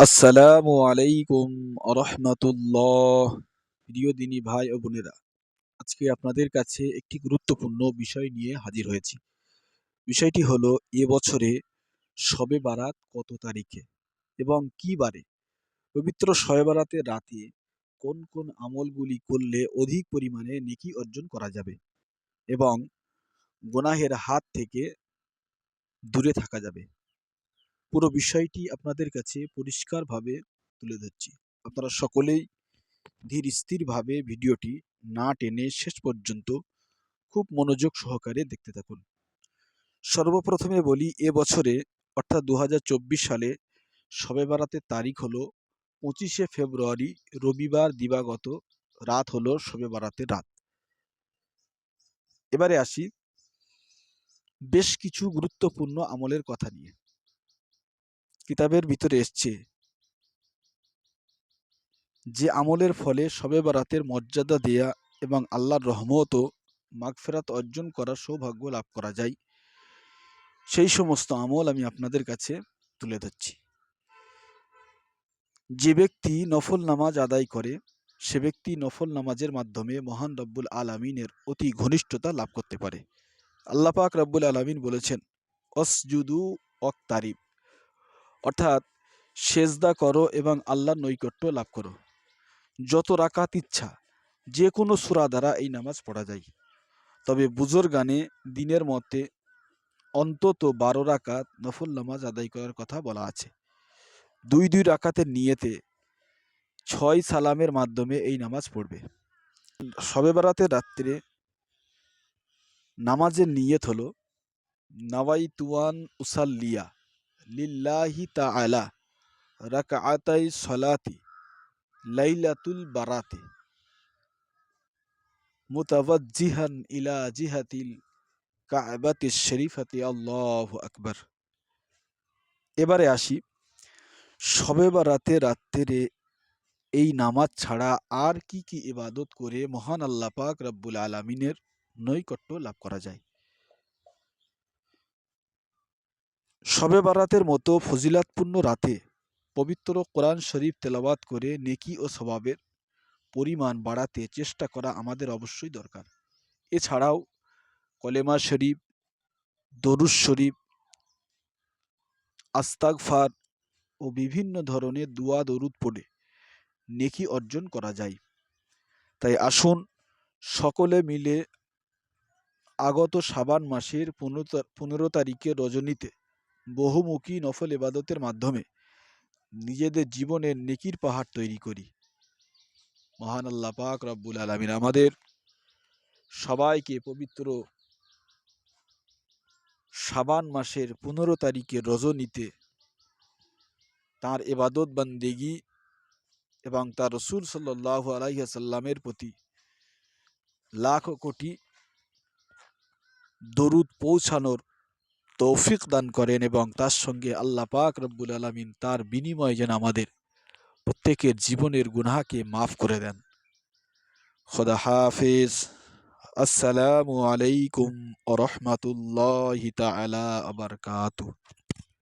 আসসালামু আলাইকুম আরহামতুল্লাহ। প্রিয় দিনী ভাই ও বোনেরা, আজকে আপনাদের কাছে একটি গুরুত্বপূর্ণ বিষয় নিয়ে হাজির হয়েছি। বিষয়টি হলো, এ বছরে শবে বারাত কত তারিখে এবং কি বারে? পবিত্র শবে বারাতের রাতে কোন কোন আমলগুলি করলে অধিক পরিমাণে নেকি অর্জন করা যাবে এবং গোনাহের হাত থেকে দূরে থাকা যাবে? পুরো বিষয়টি আপনাদের কাছে পরিষ্কারভাবে তুলে ধরছি। আপনারা সকলেই ধীর স্থিরভাবে ভিডিওটি না টেনে শেষ পর্যন্ত খুব মনোযোগ সহকারে দেখতে থাকুন। সর্বপ্রথমে বলি, এ বছরে, অর্থাৎ দু হাজার চব্বিশ সালে শবে বারাতের তারিখ হলো পঁচিশে ফেব্রুয়ারি, রবিবার দিবাগত রাত হলো শবে বারাতের রাত। এবারে আসি বেশ কিছু গুরুত্বপূর্ণ আমলের কথা নিয়ে। কিতাবের ভিতরে এসছে যে আমলের ফলে শবে বারাতের মর্যাদা দেয়া এবং আল্লাহর রহমত ও মাগফেরাত অর্জন করার সৌভাগ্য লাভ করা যায়। সেই সমস্ত আমল আমি আপনাদের কাছে তুলে ধরছি। যে ব্যক্তি নফল নামাজ আদায় করে, সে ব্যক্তি নফল নামাজের মাধ্যমে মহান রব্বুল আলমিনের অতি ঘনিষ্ঠতা লাভ করতে পারে। আল্লাহ পাক রব্বুল আলমিন বলেছেন, অসজুদু অক্তারিব অর্থাৎ সেজদা করো এবং আল্লাহর নৈকট্য লাভ করো। যত রাকাত ইচ্ছা যে কোনো সুরা দ্বারা এই নামাজ পড়া যায়। তবে বুজোর গানে দিনের মতে অন্তত বারো রাকাত নফল নামাজ আদায় করার কথা বলা আছে। দুই দুই রাকাতের নিয়েতে ছয় সালামের মাধ্যমে এই নামাজ পড়বে। সবে বারাতের রাত্রে নামাজের নিয়ত হলো নাওয়াই তুয়ান উসাল্লিয়া লিল্লাহি তাআলা, রাকাআতাই সলাতি, লাইলাতুল বারাতে, মুতাওয়াজ্জিহান ইলা জিহাতিল কাবাতি শরীফাতি, আল্লাহ আকবর। এবারে আসি শবে বারাতে রাত্রে এই নামাজ ছাড়া আর কি কি ইবাদত করে মহান আল্লাহ পাক রব্বুল আলমিনের নৈকট্য লাভ করা যায়? শবে বারাতের মতো ফজিলাতপূর্ণ রাতে পবিত্র কোরআন শরীফ তেলাওয়াত করে নেকি ও স্বভাবের পরিমাণ বাড়াতে চেষ্টা করা আমাদের অবশ্যই দরকার। এছাড়াও কলেমা শরীফ দরুজ শরীফ, আস্তাগফার ও বিভিন্ন ধরনের দুয়া দরুদ পড়ে নেকি অর্জন করা যায়। তাই আসুন সকলে মিলে আগত সাবান মাসের পনেরো তারিখে রজনীতে বহুমুখী নফল ইবাদতের মাধ্যমে নিজেদের জীবনের নেকির পাহাড় তৈরি করি। মহান আল্লাহ পাক রব্বুল আলমিন আমাদের সবাইকে পবিত্র সাবান মাসের পনেরো তারিখে রজনীতে তার এবাদত বান্দেগি এবং তার রসুল সাল্লাহ আলাইসাল্লামের প্রতি লাখ কোটি দরুদ পৌঁছানোর তৌফিক দান করেন এবং তার সঙ্গে আল্লাহ পাক রব্বুল আলমিন তার বিনিময়ে যেন আমাদের প্রত্যেকের জীবনের গুনাহাকে মাফ করে দেন। খোদা হাফিজ। আসসালামু আলাইকুম আ রহমতুল্লাহ তালা আবরকাত